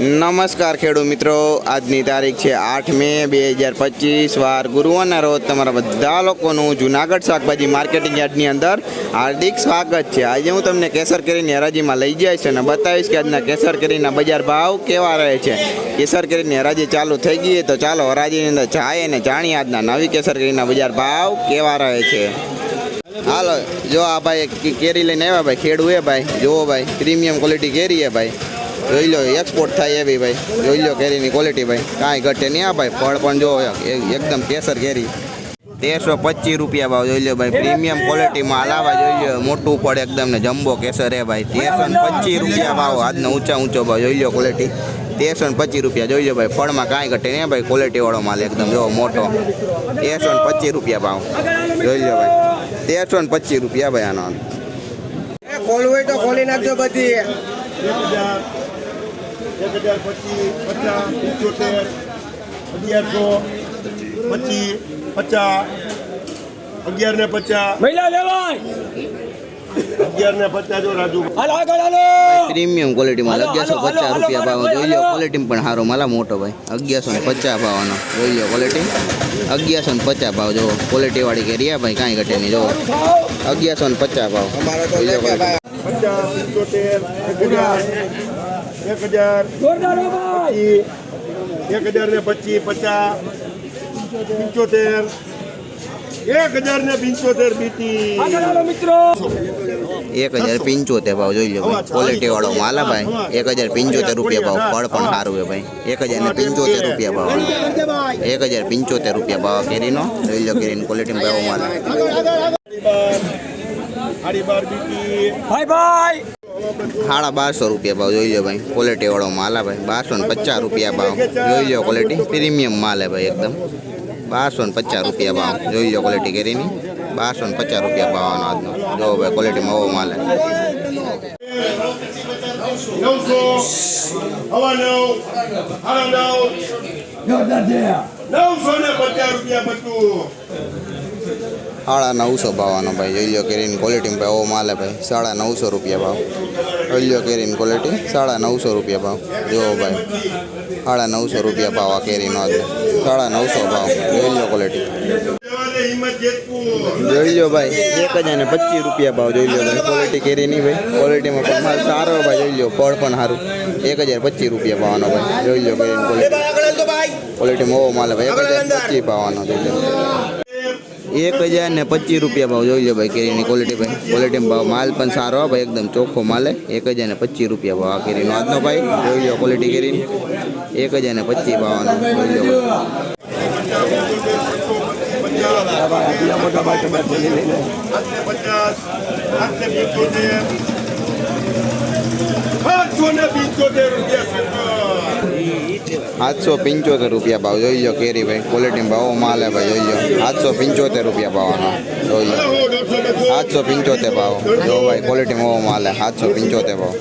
નમસ્કાર ખેડૂત મિત્રો. આજની તારીખ છે આઠ મે બે હજાર પચીસ. વાર ગુરુવારના રોજ તમારા બધા લોકોનું જુનાગઢ શાકભાજી માર્કેટિંગ યાર્ડની અંદર હાર્દિક સ્વાગત છે. આજે હું તમને કેસર કેરીની હરાજીમાં લઈ જઈશ અને બતાવીશ કે આજના કેસર કેરીના બજાર ભાવ કેવા રહે છે. કેસર કેરીની હરાજી ચાલુ થઈ ગઈ તો ચાલો હરાજીની અંદર જાય અને જાણીએ આજના નવી કેસર કેરીના બજાર ભાવ કેવા રહે છે. હાલો, જો આ ભાઈ કેરી લઈને આવ્યા ભાઈ ખેડૂ એ ભાઈ, જુઓ ભાઈ, પ્રીમિયમ ક્વોલિટી કેરી એ ભાઈ. જોઈ લો એક્સપોર્ટ થાય એવી ભાઈ. જોઈ લો કેરીની ક્વોલિટી ભાઈ. કાંઈ ઘટે નહીં આ ભાઈ. ફળ પણ જો એકદમ કેસર કેરી. તેરસો પચીસ રૂપિયા ભાવ જોઈ લો ભાઈ. પ્રીમિયમ ક્વોલિટીમાં હલાવા જોઈ લો. મોટું પડે એકદમ ને જમ્બો કેસર હે ભાઈ. તેરસો ને પચીસ રૂપિયા ભાવ. આજનો ઊંચા ઊંચો ભાવ જોઈ લો ક્વોલિટી તેરસો ને પચીસ રૂપિયા જોઈ લો ભાઈ. ફળમાં કાંઈ ઘટે નહીં ભાઈ. ક્વોલિટી વાળો માલ એકદમ જો મોટો. તેરસો ને પચીસ રૂપિયા ભાવ. જોઈ લો ભાઈ. તેરસો ને પચીસ રૂપિયા ભાઈ આનો. ખોલવું તો ખોલી નાખજો બધી. એક હજાર પચીસ પંચોતેર અગિયારસો પચીસ પચાસ અગિયાર ને પચાસ પ્રીમિયમ ક્વોલિટીમાં અગિયારસો પચાસ રૂપિયા ભાવ જોઈ લો પણ સારો માલા મોટો ભાઈ અગિયારસો ને પચાસ ભાવનો અગિયારસો ને પચાસ ભાવ જો ક્વોલિટી વાળી કે આ ભાઈ કાંઈ ઘટે નહીં જો અગિયારસો ને પચાસ ભાવ જોઈ લો એક હજાર એક હજાર ને પચીસ પચાસ પંચોતેર એક હજાર ને પંચોતેર બીટી. મિત્રો! એક હજાર પંચોતેર ભાવ જોઈ લો ભાઈ ક્વોલિટી વાળો માલ આ ભાઈ. એક હજાર પંચોતેર રૂપિયા ભાવ ફળ પણ સારું છે ભાઈ. એક હજાર ને પંચોતેર રૂપિયા ભાવ. એક હજાર પંચોતેર રૂપિયા ભાવ કેરીનો. જોઈ લો કેરીની ક્વોલિટી ભાવ માલ. હાડી બાર બીટી. ભાઈ ભાઈ! સાડા બારસો રૂપિયા ભાવ, જોઈ લો ભાઈ ક્વોલિટી વાળો માલ આ ભાઈ, બારસો ને પચાસ રૂપિયા ભાવ, જોઈ લો ક્વોલિટી પ્રીમિયમ માલ હે ભાઈ એકદમ. બારસો ને પચાસ રૂપિયા ભાવ, જોઈ લો ક્વોલિટી કરીને. બારસો ને પચાસ રૂપિયા ભાવનો આજનો. જો ભાઈ ક્વોલિટીમાં ઓવો માલ નવસો ને પચાસ રૂપિયા બધું. સાડા નવસો ભાવવાનો ભાઈ જોઈ લો કેરીની ક્વોલિટી ભાઈ ઓવો માલે ભાઈ સાડા નવસો રૂપિયા ભાવ. જોઈ લો કેરીની ક્વોલિટી સાડા નવસો રૂપિયા ભાવ. જુઓ ભાઈ સાડા નવસો રૂપિયા ભાવ આ કેરીનો આજે. સાડા નવસો ભાવ જોઈ લો ક્વોલિટી જોઈ લો ભાઈ એક હજાર ને પચીસ રૂપિયા ભાવ જોઈ લો ભાઈ ક્વોલિટી કેરી નહીં ભાઈ ક્વોલિટીમાં પણ માલ સારો ભાઈ જોઈ લો ફળ પણ સારું. એક હજાર પચીસ રૂપિયા ભાવનો ભાઈ જોઈ લો કેરીની ક્વોલિટી ક્વોલિટીમાં ઓવો માલ ભાઈ. એક હજાર પચીસ ભાવવાનો જોઈ લો એક હજાર ને પચીસ રૂપિયા ભાવ જોઈ લો ભાઈ કેરીની ક્વોલિટી ભાઈ. ક્વોલિટીમાં ભાવ માલ પણ સારો ભાઈ, એકદમ ચોખ્ખો માલ એક હજાર ને પચીસ રૂપિયા ભાવ આ કેરીનો. આજનો ભાઈ, જોઈ લો ક્વોલિટી કેરીની. એક હજાર ને પચીસ ભાવનો જોઈ લો ભાઈ. પચાસ ને પંચોતેર રૂપિયા આઠસો પંચોતેર રૂપિયા ભાવ. જોઈ લો કેરી ભાઈ ક્વોલિટીમાં ભાવ માલ ભાઈ, જોઈ લો. આઠસો પંચોતેર રૂપિયા ભાવનો. જોઈ લો. સાતસો પંચોતેર ભાવ. જો ભાઈ ક્વોલિટીમાં ઓવો માલ સાતસો પંચોતેર ભાવ.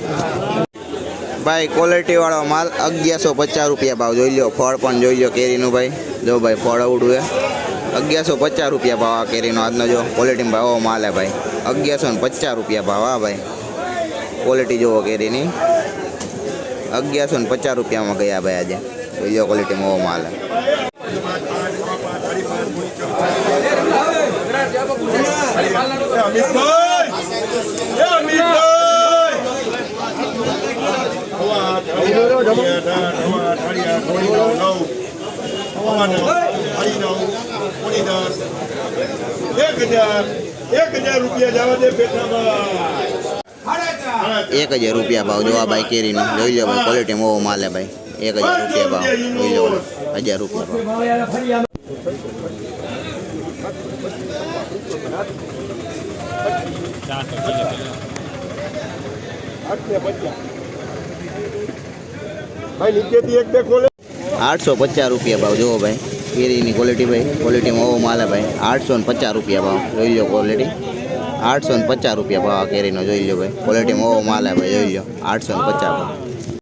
ભાઈ ક્વોલિટીવાળો માલ અગિયારસો પચાસ રૂપિયા ભાવ. જોઈ લો, ફળ પણ જોઈ લો કેરીનું ભાઈ. જો ભાઈ, ફળ અવડું એ અગિયારસો પચાસ રૂપિયા ભાવ આ કેરીનો આજનો જો. ક્વોલિટીમાં ભાવ માલ હે ભાઈ. અગિયારસો ને પચાસ રૂપિયા ભાવ હા ભાઈ. ક્વોલિટી જોવો કેરીની. અગિયારસો ને પચાસ રૂપિયામાં ગયા ભાઈ આજે. જોઈ ક્વોલિટી ક્વોલિટીમાં માલે એક હજાર રૂપિયા ભાવ જોવા ભાઈ કેરીનો જોઈ લો ભાઈ ક્વોલિટી મોવો માલે ભાઈ એક હજાર રૂપિયા ભાવ લઈ લેવાનો હજાર રૂપિયા ભાવ. આઠસો પચાસ રૂપિયા ભાવ જુઓ ભાઈ. કેરીની ક્વોલિટી ભાઈ ક્વોલિટીમાં ઓવો માલે ભાઈ. આઠસો ને પચાસ રૂપિયા ભાવ જોઈ લો ક્વોલિટી આઠસો ને પચાસ રૂપિયા ભાવ આ કેરીનો જોઈ લો ભાઈ. ક્વોલિટીમાં ઓવો માલે ભાઈ જોઈ લો આઠસો ને પચાસ ભાવ.